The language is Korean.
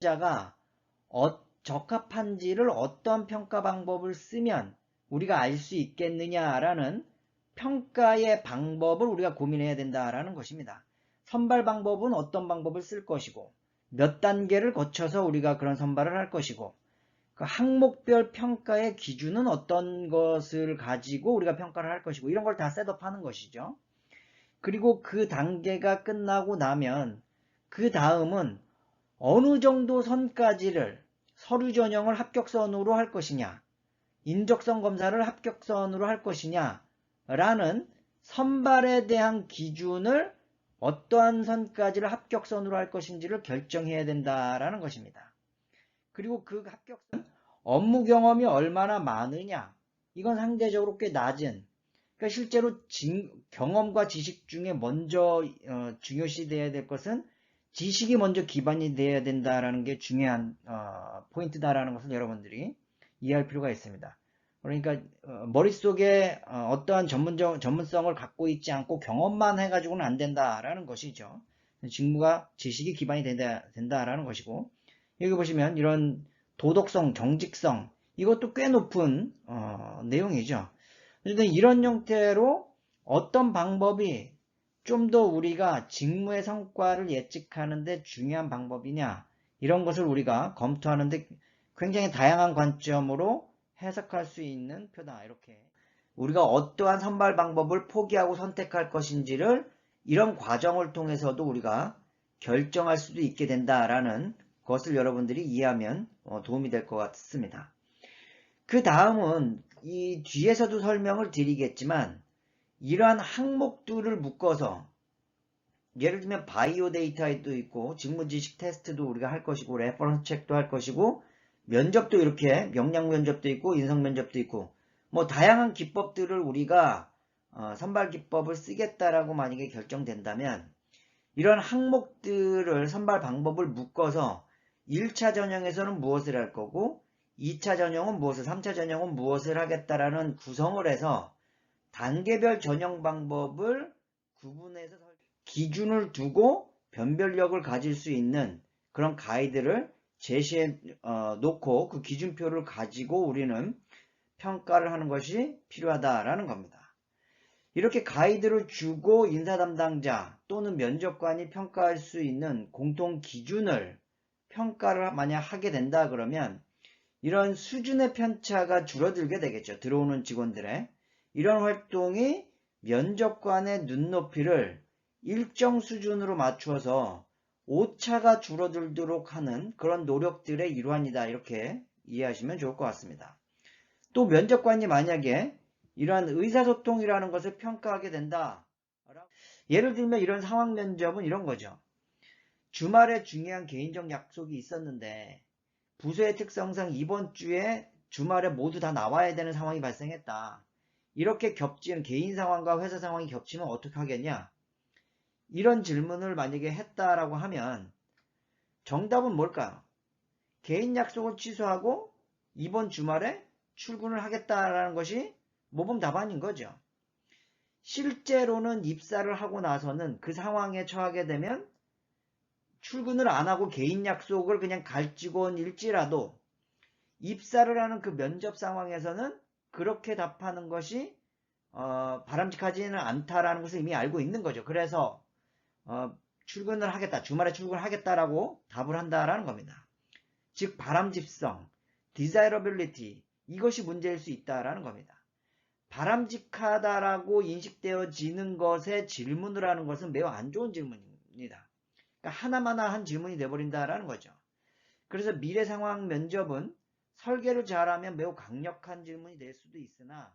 자가 어, 적합한지를 어떤 평가 방법을 쓰면 우리가 알 수 있겠느냐라는 평가의 방법을 우리가 고민해야 된다라는 것입니다. 선발 방법은 어떤 방법을 쓸 것이고 몇 단계를 거쳐서 우리가 그런 선발을 할 것이고 그 항목별 평가의 기준은 어떤 것을 가지고 우리가 평가를 할 것이고 이런 걸 다 셋업하는 것이죠. 그리고 그 단계가 끝나고 나면 그 다음은 어느 정도 선까지를 서류 전형을 합격선으로 할 것이냐, 인적성 검사를 합격선으로 할 것이냐, 라는 선발에 대한 기준을 어떠한 선까지를 합격선으로 할 것인지를 결정해야 된다라는 것입니다. 그리고 그 합격선, 업무 경험이 얼마나 많으냐, 이건 상대적으로 꽤 낮은, 그러니까 실제로 진- 경험과 지식 중에 먼저 어, 중요시 돼야 될 것은 지식이 먼저 기반이 돼야 된다라는 게 중요한 어, 포인트다라는 것을 여러분들이 이해할 필요가 있습니다. 그러니까 어, 머릿속에 어, 떠한 전문적, 전문성을 갖고 있지 않고 경험만 해가지고는 안 된다라는 것이죠. 직무가 지식이 기반이 된다, 된다라는 것이고 여기 보시면 이런 도덕성, 정직성 이것도 꽤 높은 어, 내용이죠. 그런데 이런 형태로 어떤 방법이 좀 더 우리가 직무의 성과를 예측하는데 중요한 방법이냐 이런 것을 우리가 검토하는데 굉장히 다양한 관점으로 해석할 수 있는 표다 이렇게 우리가 어떠한 선발 방법을 포기하고 선택할 것인지를 이런 과정을 통해서도 우리가 결정할 수도 있게 된다라는 것을 여러분들이 이해하면 어, 도움이 될 것 같습니다. 그 다음은 이 뒤에서도 설명을 드리겠지만 이러한 항목들을 묶어서 예를 들면 바이오 데이터도 있고 직무지식 테스트도 우리가 할 것이고 레퍼런스 책도 할 것이고 면접도 이렇게 명량 면접도 있고 인성 면접도 있고 뭐 다양한 기법들을 우리가 어, 선발 기법을 쓰겠다라고 만약에 결정된다면 이런 항목들을 선발 방법을 묶어서 1차 전형에서는 무엇을 할 거고 2차 전형은 무엇을 3차 전형은 무엇을 하겠다라는 구성을 해서 단계별 전형 방법을 구분해서 설- 기준을 두고 변별력을 가질 수 있는 그런 가이드를 제시해 어, 놓고 그 기준표를 가지고 우리는 평가를 하는 것이 필요하다라는 겁니다. 이렇게 가이드를 주고 인사 담당자 또는 면접관이 평가할 수 있는 공통 기준을 평가를 만약 하게 된다 그러면 이런 수준의 편차가 줄어들게 되겠죠. 들어오는 직원들의 이런 활동이 면접관의 눈높이를 일정 수준으로 맞추어서 오차가 줄어들도록 하는 그런 노력들의 일환이다. 이렇게 이해하시면 좋을 것 같습니다. 또 면접관이 만약에 이러한 의사소통이라는 것을 평가하게 된다. 예를 들면 이런 상황 면접은 이런 거죠. 주말에 중요한 개인적 약속이 있었는데 부서의 특성상 이번 주에 주말에 모두 다 나와야 되는 상황이 발생했다. 이렇게 겹치는 개인 상황과 회사 상황이 겹치면 어떻게 하겠냐? 이런 질문을 만약에 했다라고 하면 정답은 뭘까요? 개인 약속을 취소하고 이번 주말에 출근을 하겠다라는 것이 모범 답안인 거죠. 실제로는 입사를 하고 나서는 그 상황에 처하게 되면 출근을 안 하고 개인 약속을 그냥 갈 직원일지라도 입사를 하는 그 면접 상황에서는 그렇게 답하는 것이 어, 바람직하지는 않다라는 것을 이미 알고 있는 거죠. 그래서 어, 출근을 하겠다, 주말에 출근을 하겠다라고 답을 한다라는 겁니다. 즉 바람직성, desirability 이것이 문제일 수 있다라는 겁니다. 바람직하다라고 인식되어지는 것에 질문을 하는 것은 매우 안 좋은 질문입니다. 그러니까 하나마나 한 질문이 돼버린다라는 거죠. 그래서 미래 상황 면접은 설계를 잘하면 매우 강력한 질문이 될 수도 있으나